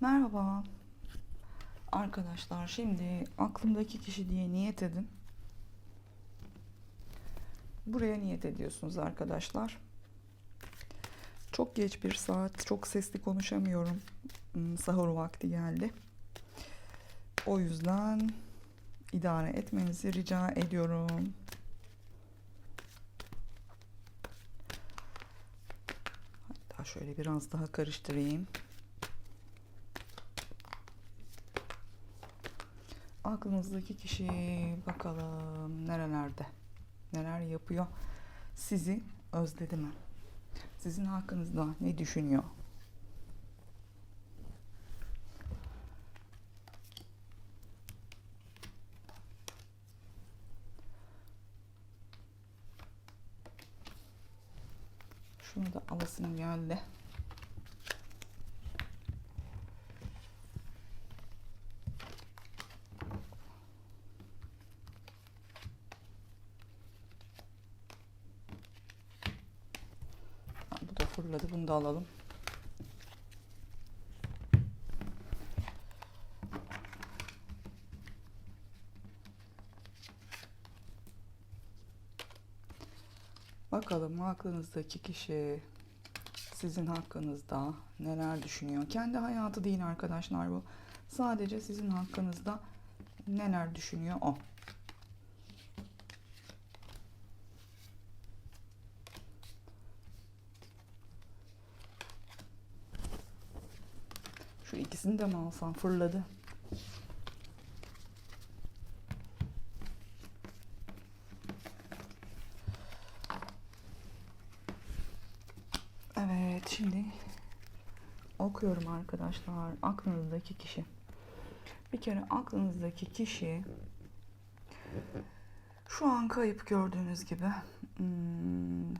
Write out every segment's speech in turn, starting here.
Merhaba. Arkadaşlar şimdi aklımdaki kişi diye niyet edin. Buraya niyet ediyorsunuz arkadaşlar. Çok geç bir saat, çok sesli konuşamıyorum. Hmm, Sahur vakti geldi. O yüzden idare etmenizi rica ediyorum. Hatta şöyle biraz daha karıştırayım. Aklınızdaki kişi bakalım nerelerde, neler yapıyor, sizi özledi mi? Sizin hakkınızda ne düşünüyor? Şunu da alasım geldi. Ha, bu da fırladı. Bunu da alalım. Bakalım aklınızdaki kişi sizin hakkınızda neler düşünüyor? Kendi hayatı değil arkadaşlar bu. Sadece sizin hakkınızda neler düşünüyor o. Şu ikisini de mi alsam? Fırladı. Evet, şimdi okuyorum arkadaşlar. Aklınızdaki kişi. Bir kere aklınızdaki kişi şu an kayıp gördüğünüz gibi hmm,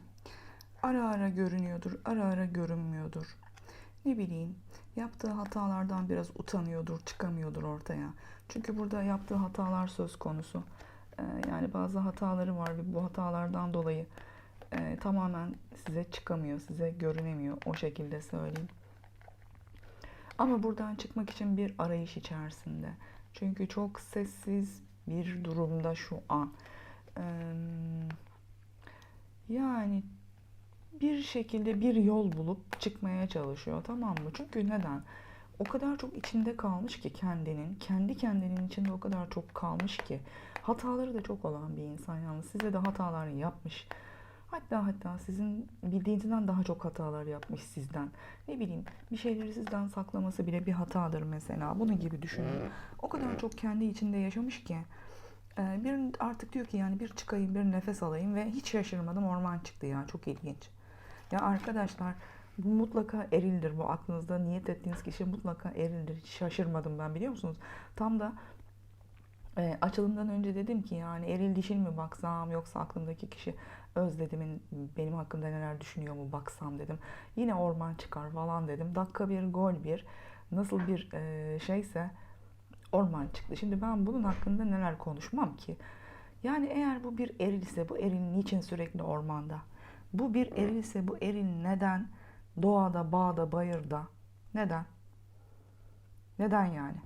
ara ara görünüyordur, ara ara görünmüyordur. Ne bileyim, yaptığı hatalardan biraz utanıyordur, çıkamıyordur ortaya. Çünkü burada yaptığı hatalar söz konusu. Ee, yani bazı hataları var ve bu hatalardan dolayı e, tamamen size çıkamıyor, size görünemiyor. O şekilde söyleyeyim. Ama buradan çıkmak için bir arayış içerisinde. Çünkü çok sessiz bir durumda şu an. Ee, yani bir şekilde bir yol bulup çıkmaya çalışıyor tamam mı? Çünkü neden? O kadar çok içinde kalmış ki kendinin, kendi kendinin içinde o kadar çok kalmış ki hataları da çok olan bir insan yalnız size de hatalar yapmış. Hatta hatta sizin bildiğinizden daha çok hatalar yapmış sizden. Ne bileyim bir şeyleri sizden saklaması bile bir hatadır mesela. Bunun gibi düşünün. O kadar çok kendi içinde yaşamış ki e, bir artık diyor ki yani bir çıkayım bir nefes alayım ve hiç şaşırmadım orman çıktı ya çok ilginç. Ya arkadaşlar bu mutlaka erildir bu aklınızda niyet ettiğiniz kişi mutlaka erildir. Hiç şaşırmadım ben biliyor musunuz? Tam da e, açılımdan önce dedim ki yani eril dişil mi baksam yoksa aklımdaki kişi özledimin benim hakkında neler düşünüyor mu baksam dedim. Yine orman çıkar falan dedim. Dakika bir gol bir nasıl bir e, şeyse orman çıktı. Şimdi ben bunun hakkında neler konuşmam ki? Yani eğer bu bir eril ise bu eril niçin sürekli ormanda? Bu bir eril ise bu eril neden doğada, bağda, bayırda? Neden? Neden yani?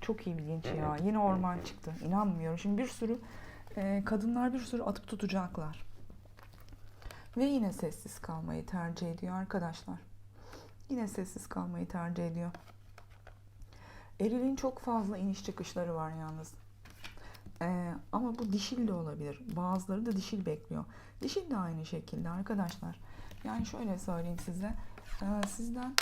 Çok ilginç ya. Yine orman çıktı. İnanmıyorum. Şimdi bir sürü e, kadınlar bir sürü atıp tutacaklar. Ve yine sessiz kalmayı tercih ediyor arkadaşlar. Yine sessiz kalmayı tercih ediyor. Eril'in çok fazla iniş çıkışları var yalnız. Ee, ama bu dişil de olabilir. Bazıları da dişil bekliyor. Dişil de aynı şekilde arkadaşlar. Yani şöyle söyleyeyim size. Ee, sizden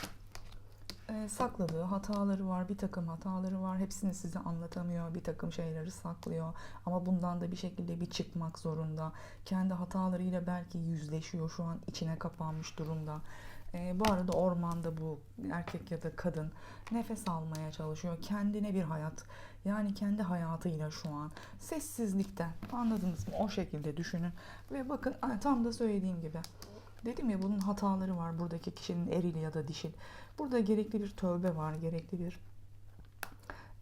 e, sakladığı hataları var. Bir takım hataları var. Hepsini size anlatamıyor. Bir takım şeyleri saklıyor. Ama bundan da bir şekilde bir çıkmak zorunda. Kendi hatalarıyla belki yüzleşiyor. Şu an içine kapanmış durumda. E, bu arada ormanda bu erkek ya da kadın nefes almaya çalışıyor. Kendine bir hayat. Yani kendi hayatıyla şu an. Sessizlikten. Anladınız mı? O şekilde düşünün. Ve bakın tam da söylediğim gibi. Dedim ya bunun hataları var buradaki kişinin eril ya da dişil. Burada gerekli bir tövbe var, gerekli bir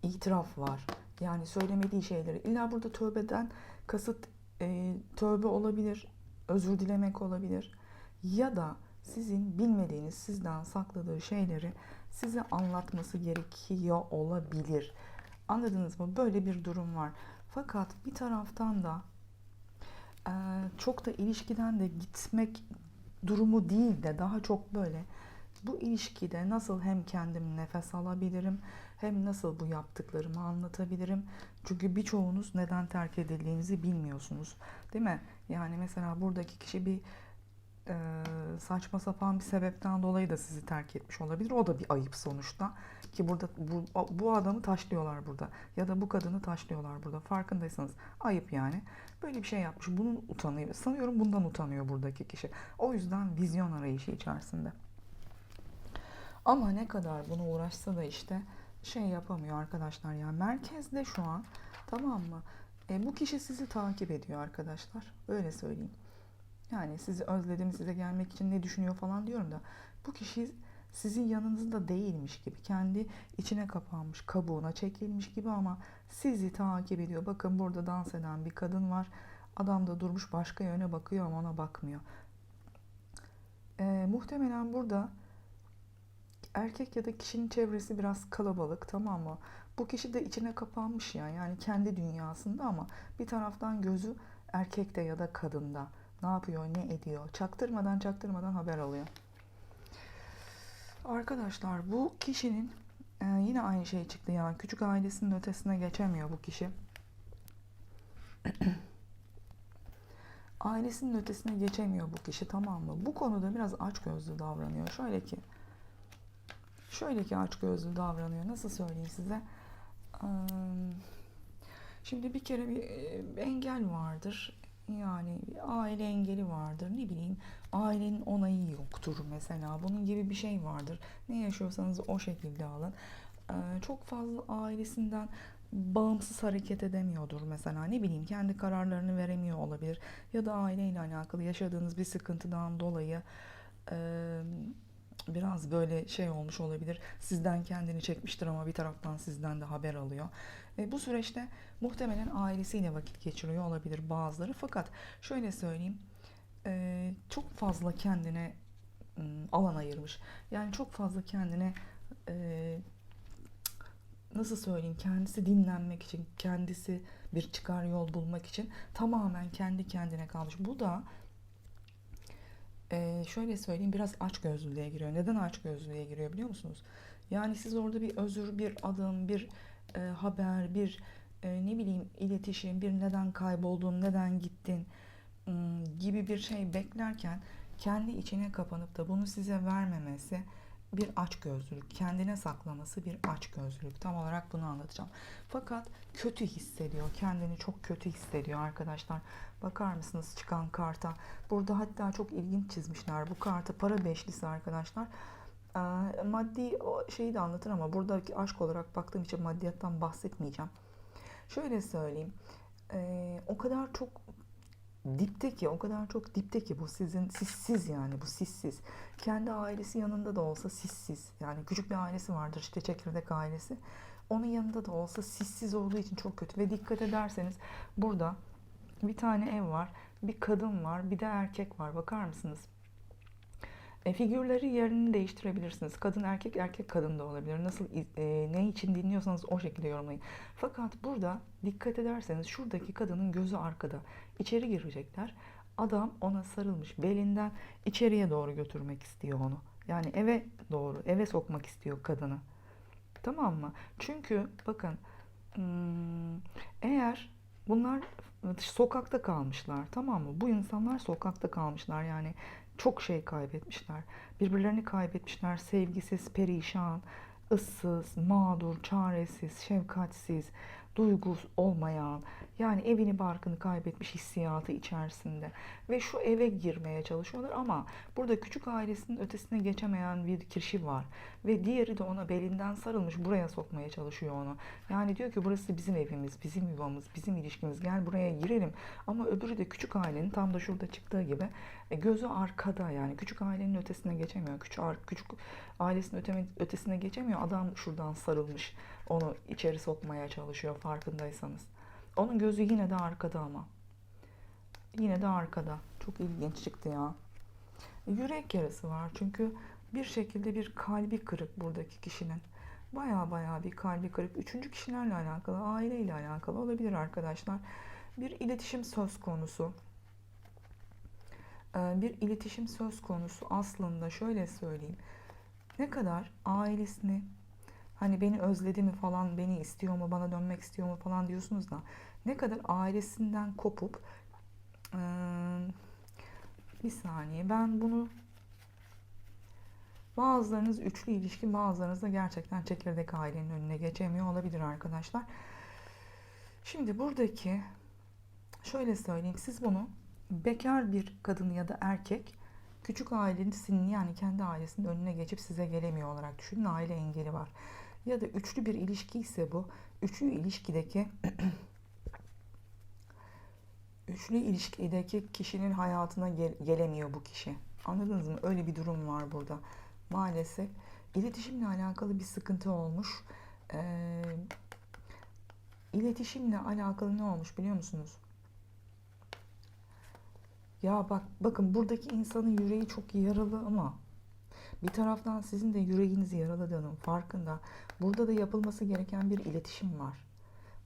itiraf var. Yani söylemediği şeyleri. İlla burada tövbeden kasıt e, tövbe olabilir, özür dilemek olabilir. Ya da sizin bilmediğiniz, sizden sakladığı şeyleri size anlatması gerekiyor olabilir. Anladınız mı? Böyle bir durum var. Fakat bir taraftan da çok da ilişkiden de gitmek durumu değil de daha çok böyle bu ilişkide nasıl hem kendim nefes alabilirim hem nasıl bu yaptıklarımı anlatabilirim. Çünkü birçoğunuz neden terk edildiğinizi bilmiyorsunuz. Değil mi? Yani mesela buradaki kişi bir e, saçma sapan bir sebepten dolayı da sizi terk etmiş olabilir. O da bir ayıp sonuçta. Ki burada bu, bu adamı taşlıyorlar burada. Ya da bu kadını taşlıyorlar burada. Farkındaysanız ayıp yani. Böyle bir şey yapmış. Bunun utanıyor. Sanıyorum bundan utanıyor buradaki kişi. O yüzden vizyon arayışı içerisinde. Ama ne kadar bunu uğraşsa da işte şey yapamıyor arkadaşlar ya. Merkezde şu an tamam mı? E, bu kişi sizi takip ediyor arkadaşlar. Öyle söyleyeyim. Yani sizi özledim, size gelmek için ne düşünüyor falan diyorum da bu kişi sizin yanınızda değilmiş gibi, kendi içine kapanmış, kabuğuna çekilmiş gibi ama sizi takip ediyor. Bakın burada dans eden bir kadın var. Adam da durmuş başka yöne bakıyor ama ona bakmıyor. Ee, muhtemelen burada erkek ya da kişinin çevresi biraz kalabalık tamam mı? Bu kişi de içine kapanmış ya yani kendi dünyasında ama bir taraftan gözü erkekte ya da kadında. Ne yapıyor, ne ediyor? Çaktırmadan çaktırmadan haber alıyor. Arkadaşlar bu kişinin e, yine aynı şey çıktı yani küçük ailesinin ötesine geçemiyor bu kişi. Ailesinin ötesine geçemiyor bu kişi tamam mı? Bu konuda biraz açgözlü davranıyor. Şöyle ki şöyle ki açgözlü davranıyor. Nasıl söyleyeyim size? Şimdi bir kere bir engel vardır. Yani aile engeli vardır. Ne bileyim ailenin onayı yoktur mesela. Bunun gibi bir şey vardır. Ne yaşıyorsanız o şekilde alın. Çok fazla ailesinden bağımsız hareket edemiyordur mesela ne bileyim kendi kararlarını veremiyor olabilir ya da aileyle alakalı yaşadığınız bir sıkıntıdan dolayı biraz böyle şey olmuş olabilir. Sizden kendini çekmiştir ama bir taraftan sizden de haber alıyor. E, bu süreçte muhtemelen ailesiyle vakit geçiriyor olabilir bazıları. Fakat şöyle söyleyeyim. E, çok fazla kendine ım, alan ayırmış. Yani çok fazla kendine e, nasıl söyleyeyim kendisi dinlenmek için, kendisi bir çıkar yol bulmak için tamamen kendi kendine kalmış. Bu da e, şöyle söyleyeyim biraz aç gözlülüğe giriyor. Neden aç gözlülüğe giriyor biliyor musunuz? Yani siz orada bir özür, bir adım, bir e, haber, bir e, ne bileyim iletişim, bir neden kayboldun, neden gittin gibi bir şey beklerken kendi içine kapanıp da bunu size vermemesi bir açgözlülük, kendine saklaması bir açgözlülük. Tam olarak bunu anlatacağım. Fakat kötü hissediyor, kendini çok kötü hissediyor arkadaşlar. Bakar mısınız çıkan karta? Burada hatta çok ilginç çizmişler bu kartı. Para beşlisi arkadaşlar. Ee, maddi şeyi de anlatır ama buradaki aşk olarak baktığım için maddiyattan bahsetmeyeceğim. Şöyle söyleyeyim. Ee, o kadar çok dipte ki o kadar çok dipte ki bu sizin sissiz yani bu sissiz. Kendi ailesi yanında da olsa sissiz. Yani küçük bir ailesi vardır işte çekirdek ailesi. Onun yanında da olsa sissiz olduğu için çok kötü. Ve dikkat ederseniz burada bir tane ev var, bir kadın var, bir de erkek var. Bakar mısınız? E, figürleri yerini değiştirebilirsiniz. Kadın erkek, erkek kadın da olabilir. Nasıl e, ne için dinliyorsanız o şekilde yorumlayın. Fakat burada dikkat ederseniz şuradaki kadının gözü arkada. İçeri girecekler. Adam ona sarılmış belinden içeriye doğru götürmek istiyor onu. Yani eve doğru, eve sokmak istiyor kadını. Tamam mı? Çünkü bakın hmm, eğer bunlar sokakta kalmışlar tamam mı? Bu insanlar sokakta kalmışlar yani çok şey kaybetmişler. Birbirlerini kaybetmişler. Sevgisiz, perişan, ıssız, mağdur, çaresiz, şefkatsiz, duygu olmayan, yani evini barkını kaybetmiş hissiyatı içerisinde ve şu eve girmeye çalışıyorlar ama burada küçük ailesinin ötesine geçemeyen bir kişi var ve diğeri de ona belinden sarılmış buraya sokmaya çalışıyor onu. Yani diyor ki burası bizim evimiz, bizim yuvamız, bizim ilişkimiz gel buraya girelim ama öbürü de küçük ailenin tam da şurada çıktığı gibi e, gözü arkada yani küçük ailenin ötesine geçemiyor. Küçük, küçük ailesinin ötesine geçemiyor. Adam şuradan sarılmış onu içeri sokmaya çalışıyor farkındaysanız. Onun gözü yine de arkada ama. Yine de arkada. Çok ilginç çıktı ya. Yürek yarası var çünkü bir şekilde bir kalbi kırık buradaki kişinin. Baya baya bir kalbi kırık. Üçüncü kişilerle alakalı, aileyle alakalı olabilir arkadaşlar. Bir iletişim söz konusu. Ee, Bir iletişim söz konusu aslında şöyle söyleyeyim. Ne kadar ailesini hani beni özledi mi falan, beni istiyor mu, bana dönmek istiyor mu falan diyorsunuz da ne kadar ailesinden kopup eee, bir saniye ben bunu bazılarınız üçlü ilişki bazılarınız da gerçekten çekirdek ailenin önüne geçemiyor olabilir arkadaşlar. Şimdi buradaki şöyle söyleyeyim siz bunu bekar bir kadın ya da erkek küçük ailesinin yani kendi ailesinin önüne geçip size gelemiyor olarak düşünün aile engeli var. Ya da üçlü bir ilişki ise bu üçlü ilişkideki üçlü ilişkideki kişinin hayatına gel- gelemiyor bu kişi. Anladınız mı? Öyle bir durum var burada. Maalesef iletişimle alakalı bir sıkıntı olmuş. Ee, iletişimle alakalı ne olmuş biliyor musunuz? Ya bak bakın buradaki insanın yüreği çok yaralı ama bir taraftan sizin de yüreğinizi yaraladığının farkında. Burada da yapılması gereken bir iletişim var.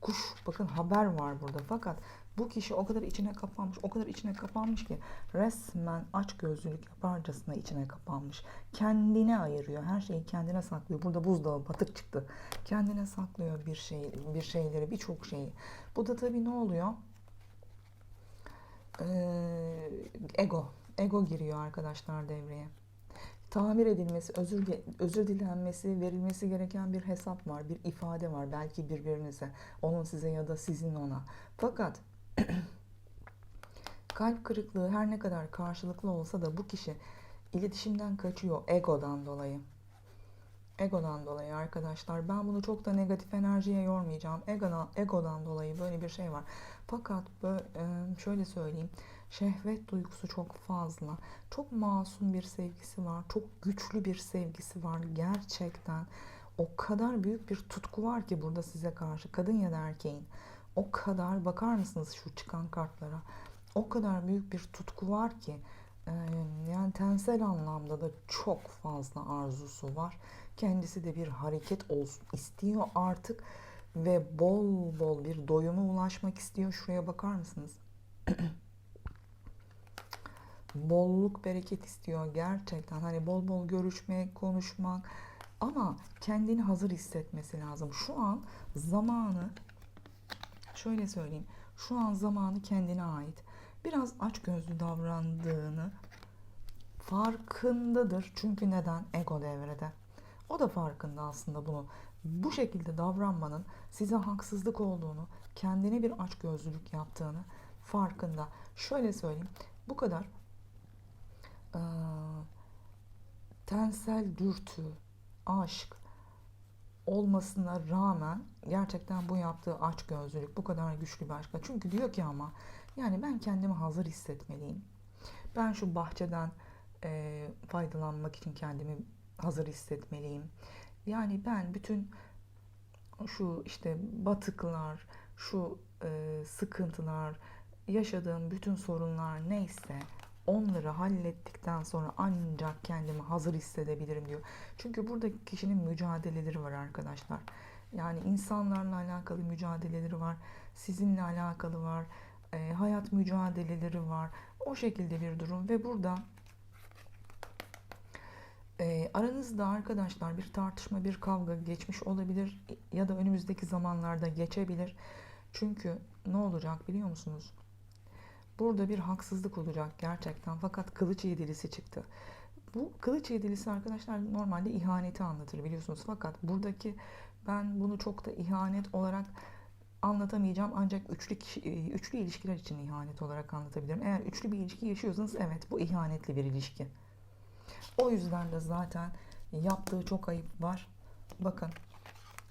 Kuş bakın haber var burada fakat bu kişi o kadar içine kapanmış, o kadar içine kapanmış ki resmen aç gözlülük yaparcasına içine kapanmış. Kendine ayırıyor. Her şeyi kendine saklıyor. Burada buzdağı batık çıktı. Kendine saklıyor bir şey, bir şeyleri, birçok şeyi. Bu da tabii ne oluyor? Ee, ego. Ego giriyor arkadaşlar devreye. Tamir edilmesi, özür özür dilenmesi, verilmesi gereken bir hesap var, bir ifade var belki birbirinize, onun size ya da sizin ona. Fakat kalp kırıklığı her ne kadar karşılıklı olsa da bu kişi iletişimden kaçıyor egodan dolayı. Egodan dolayı arkadaşlar ben bunu çok da negatif enerjiye yormayacağım. Egodan, egodan dolayı böyle bir şey var. Fakat böyle, şöyle söyleyeyim. Şehvet duygusu çok fazla. Çok masum bir sevgisi var. Çok güçlü bir sevgisi var. Gerçekten o kadar büyük bir tutku var ki burada size karşı. Kadın ya da erkeğin. O kadar bakar mısınız şu çıkan kartlara? O kadar büyük bir tutku var ki yani tensel anlamda da çok fazla arzusu var. Kendisi de bir hareket olsun istiyor artık ve bol bol bir doyuma ulaşmak istiyor. Şuraya bakar mısınız? Bolluk bereket istiyor gerçekten. Hani bol bol görüşmek, konuşmak ama kendini hazır hissetmesi lazım. Şu an zamanı şöyle söyleyeyim. Şu an zamanı kendine ait. Biraz açgözlü davrandığını farkındadır. Çünkü neden? Ego devrede. O da farkında aslında bunu. Bu şekilde davranmanın size haksızlık olduğunu, kendine bir açgözlülük yaptığını farkında. Şöyle söyleyeyim. Bu kadar e, tensel dürtü, aşk olmasına rağmen gerçekten bu yaptığı açgözlülük bu kadar güçlü bir aşk. Çünkü diyor ki ama yani ben kendimi hazır hissetmeliyim. Ben şu bahçeden e, faydalanmak için kendimi hazır hissetmeliyim. Yani ben bütün şu işte batıklar, şu e, sıkıntılar, yaşadığım bütün sorunlar neyse onları hallettikten sonra ancak kendimi hazır hissedebilirim diyor. Çünkü burada kişinin mücadeleleri var arkadaşlar. Yani insanlarla alakalı mücadeleleri var, sizinle alakalı var, e, hayat mücadeleleri var. O şekilde bir durum ve burada e, aranızda arkadaşlar bir tartışma, bir kavga geçmiş olabilir ya da önümüzdeki zamanlarda geçebilir. Çünkü ne olacak biliyor musunuz? Burada bir haksızlık olacak gerçekten. Fakat kılıç yedilisi çıktı. Bu kılıç yedilisi arkadaşlar normalde ihaneti anlatır biliyorsunuz. Fakat buradaki ben bunu çok da ihanet olarak anlatamayacağım. Ancak üçlü, kişi, üçlü ilişkiler için ihanet olarak anlatabilirim. Eğer üçlü bir ilişki yaşıyorsanız evet bu ihanetli bir ilişki. O yüzden de zaten yaptığı çok ayıp var. Bakın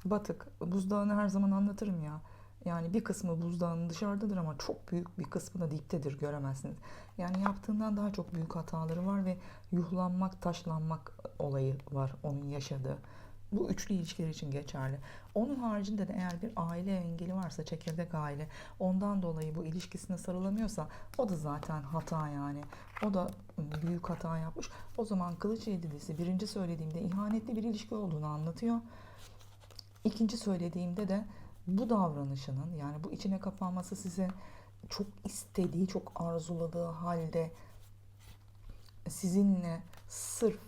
batık buzdağını her zaman anlatırım ya. Yani bir kısmı buzdağının dışarıdadır ama çok büyük bir kısmı da diptedir göremezsiniz. Yani yaptığından daha çok büyük hataları var ve yuhlanmak, taşlanmak olayı var onun yaşadığı. Bu üçlü ilişkiler için geçerli. Onun haricinde de eğer bir aile engeli varsa, çekirdek aile, ondan dolayı bu ilişkisine sarılamıyorsa o da zaten hata yani. O da büyük hata yapmış. O zaman kılıç yedilisi birinci söylediğimde ihanetli bir ilişki olduğunu anlatıyor. İkinci söylediğimde de bu davranışının yani bu içine kapanması size çok istediği, çok arzuladığı halde sizinle sırf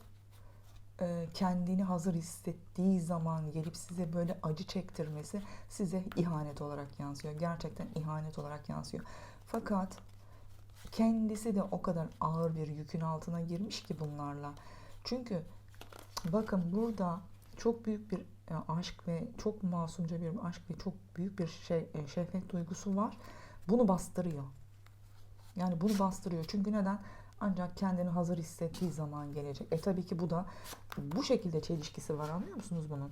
e, kendini hazır hissettiği zaman gelip size böyle acı çektirmesi size ihanet olarak yansıyor. Gerçekten ihanet olarak yansıyor. Fakat kendisi de o kadar ağır bir yükün altına girmiş ki bunlarla. Çünkü bakın burada çok büyük bir e, aşk ve çok masumca bir aşk ve çok büyük bir şey e, şehvet duygusu var. Bunu bastırıyor. Yani bunu bastırıyor. Çünkü neden? Ancak kendini hazır hissettiği zaman gelecek. E tabii ki bu da bu şekilde çelişkisi var anlıyor musunuz bunun?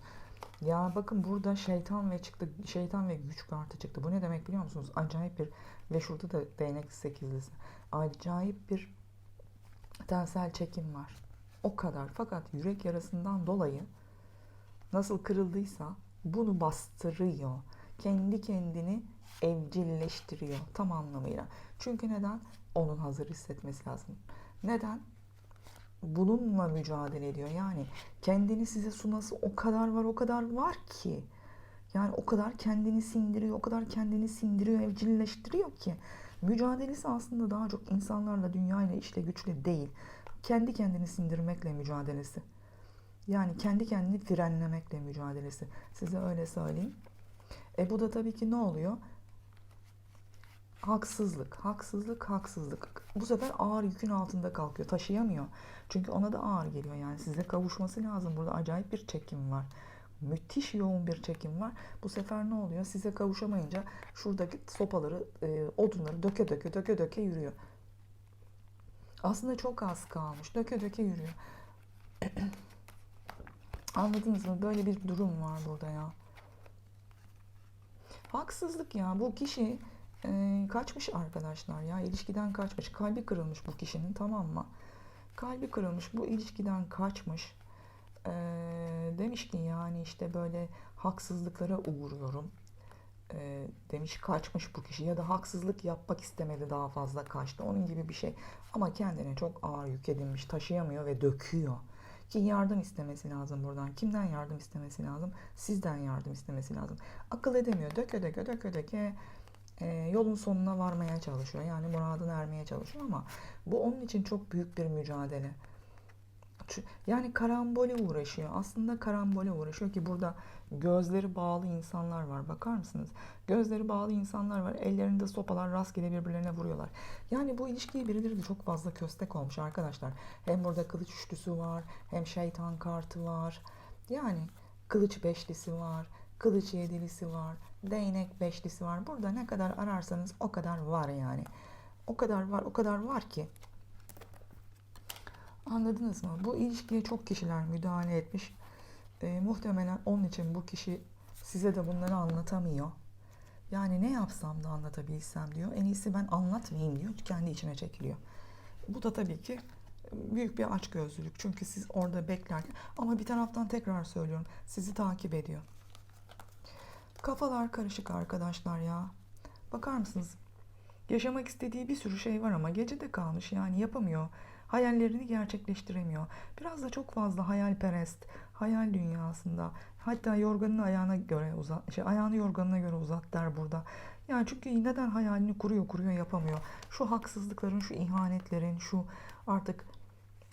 Ya bakın burada şeytan ve çıktı şeytan ve güç kartı çıktı. Bu ne demek biliyor musunuz? Acayip bir ve şurada da değnek sekizlisi. Acayip bir tensel çekim var. O kadar. Fakat yürek yarasından dolayı nasıl kırıldıysa bunu bastırıyor. Kendi kendini evcilleştiriyor tam anlamıyla. Çünkü neden? Onun hazır hissetmesi lazım. Neden? Bununla mücadele ediyor. Yani kendini size sunası o kadar var, o kadar var ki. Yani o kadar kendini sindiriyor, o kadar kendini sindiriyor, evcilleştiriyor ki. Mücadelesi aslında daha çok insanlarla, dünyayla, işle, güçle değil. Kendi kendini sindirmekle mücadelesi. Yani kendi kendini frenlemekle mücadelesi. Size öyle söyleyeyim. E bu da tabii ki ne oluyor? Haksızlık, haksızlık, haksızlık. Bu sefer ağır yükün altında kalkıyor. Taşıyamıyor. Çünkü ona da ağır geliyor. Yani size kavuşması lazım. Burada acayip bir çekim var. Müthiş yoğun bir çekim var. Bu sefer ne oluyor? Size kavuşamayınca şuradaki sopaları, e, odunları döke döke döke döke yürüyor. Aslında çok az kalmış. Döke döke yürüyor. Anladınız mı? Böyle bir durum var burada ya. Haksızlık ya. Bu kişi e, kaçmış arkadaşlar ya. ilişkiden kaçmış. Kalbi kırılmış bu kişinin tamam mı? Kalbi kırılmış. Bu ilişkiden kaçmış. E, demiş ki yani işte böyle haksızlıklara uğruyorum. E, demiş kaçmış bu kişi ya da haksızlık yapmak istemedi daha fazla kaçtı. Onun gibi bir şey. Ama kendine çok ağır yük edinmiş. Taşıyamıyor ve döküyor. Ki yardım istemesi lazım buradan. Kimden yardım istemesi lazım? Sizden yardım istemesi lazım. Akıl edemiyor. Döke döke döke döke e, yolun sonuna varmaya çalışıyor. Yani muradına ermeye çalışıyor ama bu onun için çok büyük bir mücadele. Yani karambole uğraşıyor. Aslında karambole uğraşıyor ki burada gözleri bağlı insanlar var. Bakar mısınız? Gözleri bağlı insanlar var. Ellerinde sopalar rastgele birbirlerine vuruyorlar. Yani bu ilişkiye birileri de çok fazla köstek olmuş arkadaşlar. Hem burada kılıç üçlüsü var. Hem şeytan kartı var. Yani kılıç beşlisi var. Kılıç yedilisi var. Değnek beşlisi var. Burada ne kadar ararsanız o kadar var yani. O kadar var, o kadar var ki Anladınız mı? Bu ilişkiye çok kişiler müdahale etmiş. E, muhtemelen onun için bu kişi size de bunları anlatamıyor. Yani ne yapsam da anlatabilsem diyor. En iyisi ben anlatmayayım diyor. Kendi içine çekiliyor. Bu da tabii ki büyük bir açgözlülük. Çünkü siz orada beklerken ama bir taraftan tekrar söylüyorum. Sizi takip ediyor. Kafalar karışık arkadaşlar ya. Bakar mısınız? Yaşamak istediği bir sürü şey var ama gecede kalmış yani yapamıyor hayallerini gerçekleştiremiyor. Biraz da çok fazla hayalperest, hayal dünyasında. Hatta yorganını ayağına göre uzat, şey, ayağını yorganına göre uzat der burada. Yani çünkü neden hayalini kuruyor kuruyor yapamıyor. Şu haksızlıkların, şu ihanetlerin, şu artık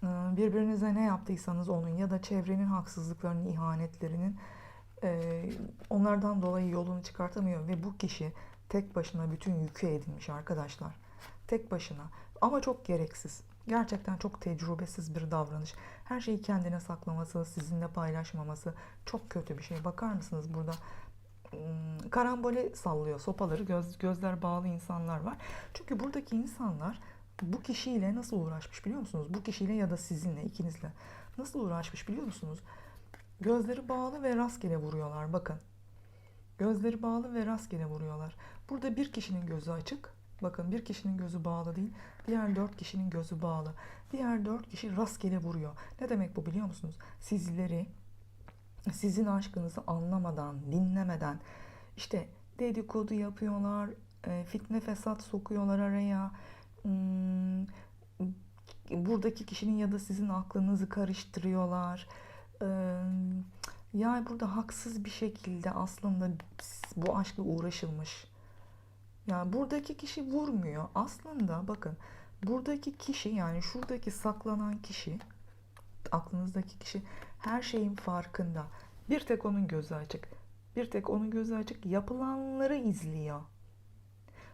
e, birbirinize ne yaptıysanız onun ya da çevrenin haksızlıklarının, ihanetlerinin e, onlardan dolayı yolunu çıkartamıyor ve bu kişi tek başına bütün yükü edinmiş arkadaşlar. Tek başına ama çok gereksiz. Gerçekten çok tecrübesiz bir davranış. Her şeyi kendine saklaması, sizinle paylaşmaması çok kötü bir şey. Bakar mısınız burada hmm, karambole sallıyor sopaları göz, gözler bağlı insanlar var. Çünkü buradaki insanlar bu kişiyle nasıl uğraşmış biliyor musunuz? Bu kişiyle ya da sizinle ikinizle nasıl uğraşmış biliyor musunuz? Gözleri bağlı ve rastgele vuruyorlar bakın. Gözleri bağlı ve rastgele vuruyorlar. Burada bir kişinin gözü açık, Bakın bir kişinin gözü bağlı değil, diğer dört kişinin gözü bağlı. Diğer dört kişi rastgele vuruyor. Ne demek bu biliyor musunuz? Sizleri sizin aşkınızı anlamadan, dinlemeden işte dedikodu yapıyorlar, e, fitne fesat sokuyorlar araya. Hmm, buradaki kişinin ya da sizin aklınızı karıştırıyorlar. Ee, yani burada haksız bir şekilde aslında bu aşkla uğraşılmış. Yani buradaki kişi vurmuyor. Aslında bakın buradaki kişi yani şuradaki saklanan kişi aklınızdaki kişi her şeyin farkında. Bir tek onun gözü açık. Bir tek onun gözü açık yapılanları izliyor.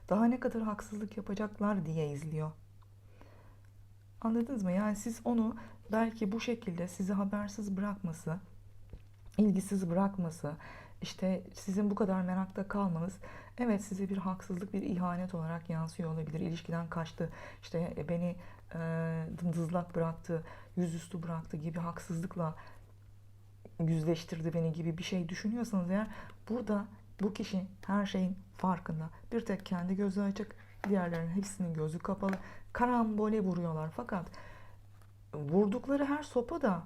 Daha ne kadar haksızlık yapacaklar diye izliyor. Anladınız mı? Yani siz onu belki bu şekilde sizi habersiz bırakması, ilgisiz bırakması, işte sizin bu kadar merakta kalmanız evet size bir haksızlık, bir ihanet olarak yansıyor olabilir. İlişkiden kaçtı, işte beni e, dımdızlak bıraktı, yüzüstü bıraktı gibi haksızlıkla yüzleştirdi beni gibi bir şey düşünüyorsanız eğer burada bu kişi her şeyin farkında. Bir tek kendi gözü açık, diğerlerinin hepsinin gözü kapalı. Karambole vuruyorlar fakat vurdukları her sopa da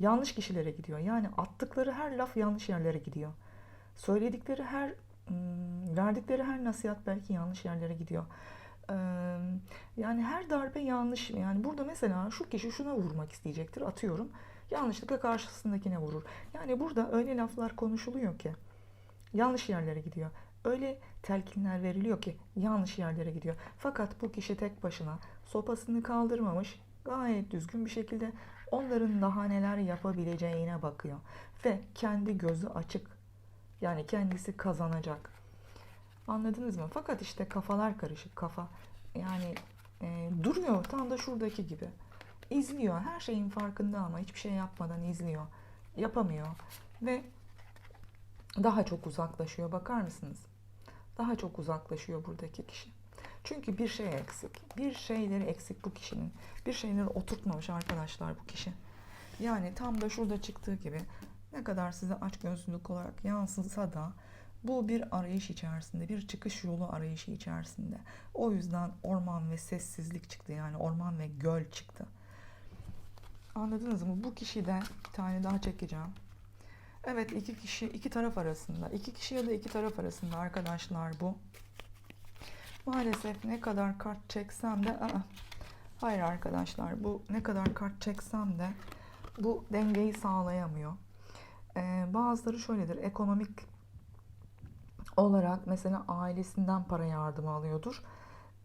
yanlış kişilere gidiyor. Yani attıkları her laf yanlış yerlere gidiyor. Söyledikleri her, verdikleri her nasihat belki yanlış yerlere gidiyor. Yani her darbe yanlış. Yani burada mesela şu kişi şuna vurmak isteyecektir. Atıyorum. Yanlışlıkla karşısındakine vurur. Yani burada öyle laflar konuşuluyor ki yanlış yerlere gidiyor. Öyle telkinler veriliyor ki yanlış yerlere gidiyor. Fakat bu kişi tek başına sopasını kaldırmamış, gayet düzgün bir şekilde onların daha neler yapabileceğine bakıyor. Ve kendi gözü açık. Yani kendisi kazanacak. Anladınız mı? Fakat işte kafalar karışık. Kafa yani e, duruyor tam da şuradaki gibi. İzliyor. Her şeyin farkında ama hiçbir şey yapmadan izliyor. Yapamıyor. Ve daha çok uzaklaşıyor. Bakar mısınız? Daha çok uzaklaşıyor buradaki kişi. Çünkü bir şey eksik. Bir şeyleri eksik bu kişinin. Bir şeyleri oturtmamış arkadaşlar bu kişi. Yani tam da şurada çıktığı gibi ne kadar size aç gözlülük olarak yansısa da bu bir arayış içerisinde, bir çıkış yolu arayışı içerisinde. O yüzden orman ve sessizlik çıktı. Yani orman ve göl çıktı. Anladınız mı? Bu kişiden bir tane daha çekeceğim. Evet iki kişi, iki taraf arasında. iki kişi ya da iki taraf arasında arkadaşlar bu. Maalesef ne kadar kart çeksem de... Aa, hayır arkadaşlar bu ne kadar kart çeksem de bu dengeyi sağlayamıyor. Ee, bazıları şöyledir. Ekonomik olarak mesela ailesinden para yardımı alıyordur.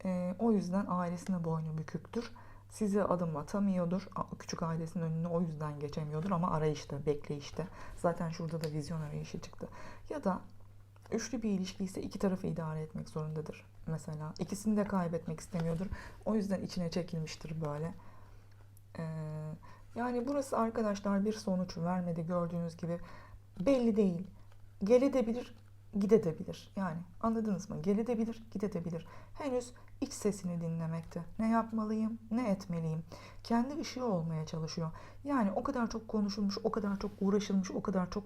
Ee, o yüzden ailesine boynu büküktür size adım atamıyordur. Küçük ailesinin önüne o yüzden geçemiyordur ama arayışta, bekleyişte. Zaten şurada da vizyon arayışı çıktı. Ya da üçlü bir ilişki ise iki tarafı idare etmek zorundadır. Mesela ikisini de kaybetmek istemiyordur. O yüzden içine çekilmiştir böyle. Ee, yani burası arkadaşlar bir sonuç vermedi gördüğünüz gibi. Belli değil. Geledebilir, gidebilir. Yani anladınız mı? Geledebilir, gidebilir. Henüz iç sesini dinlemekte. Ne yapmalıyım, ne etmeliyim? Kendi ışığı olmaya çalışıyor. Yani o kadar çok konuşulmuş, o kadar çok uğraşılmış, o kadar çok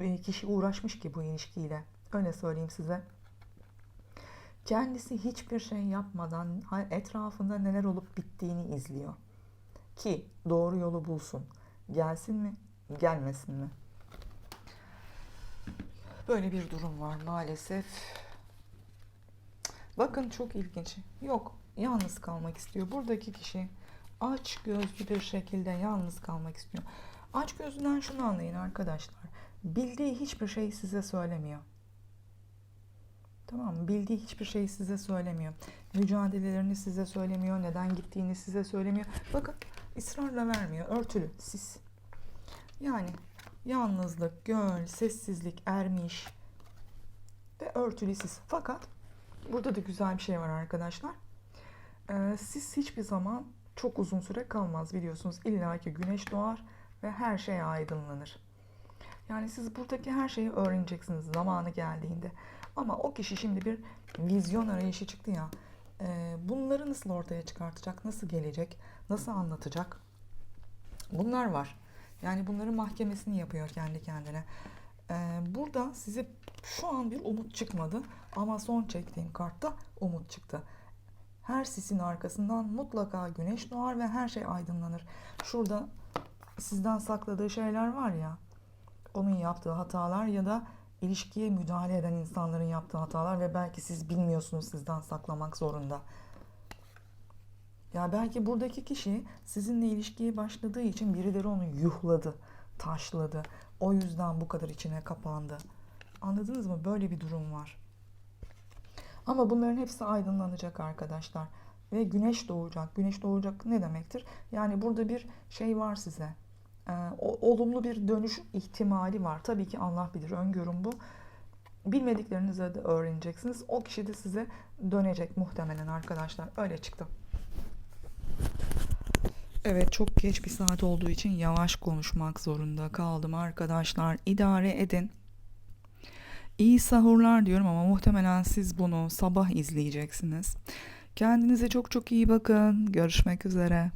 e, kişi uğraşmış ki bu ilişkiyle. Öyle söyleyeyim size. Kendisi hiçbir şey yapmadan etrafında neler olup bittiğini izliyor. Ki doğru yolu bulsun. Gelsin mi, gelmesin mi? Böyle bir durum var maalesef. Bakın çok ilginç. Yok, yalnız kalmak istiyor. Buradaki kişi aç gözlü bir şekilde yalnız kalmak istiyor. Aç gözünden şunu anlayın arkadaşlar. Bildiği hiçbir şey size söylemiyor. Tamam? Bildiği hiçbir şey size söylemiyor. Mücadelelerini size söylemiyor. Neden gittiğini size söylemiyor. Bakın ısrarla vermiyor. Örtülü, sis. Yani yalnızlık, göl, sessizlik, ermiş ve örtülü sis. Fakat Burada da güzel bir şey var arkadaşlar. Ee, siz hiçbir zaman çok uzun süre kalmaz biliyorsunuz. İlla ki güneş doğar ve her şey aydınlanır. Yani siz buradaki her şeyi öğreneceksiniz zamanı geldiğinde. Ama o kişi şimdi bir vizyon arayışı çıktı ya. E, bunları nasıl ortaya çıkartacak, nasıl gelecek, nasıl anlatacak? Bunlar var. Yani bunların mahkemesini yapıyor kendi kendine. Ee, burada size şu an bir umut çıkmadı ama son çektiğim kartta umut çıktı. Her sisin arkasından mutlaka güneş doğar ve her şey aydınlanır. Şurada sizden sakladığı şeyler var ya. onun yaptığı hatalar ya da ilişkiye müdahale eden insanların yaptığı hatalar ve belki siz bilmiyorsunuz sizden saklamak zorunda. Ya belki buradaki kişi sizinle ilişkiye başladığı için birileri onu yuhladı, taşladı. O yüzden bu kadar içine kapandı. Anladınız mı? Böyle bir durum var. Ama bunların hepsi aydınlanacak arkadaşlar. Ve güneş doğacak. Güneş doğacak ne demektir? Yani burada bir şey var size. O, olumlu bir dönüş ihtimali var. Tabii ki Allah bilir. Öngörüm bu. Bilmediklerinizi de öğreneceksiniz. O kişi de size dönecek muhtemelen arkadaşlar. Öyle çıktı. Evet çok geç bir saat olduğu için yavaş konuşmak zorunda kaldım arkadaşlar. İdare edin. İyi sahurlar diyorum ama muhtemelen siz bunu sabah izleyeceksiniz. Kendinize çok çok iyi bakın. Görüşmek üzere.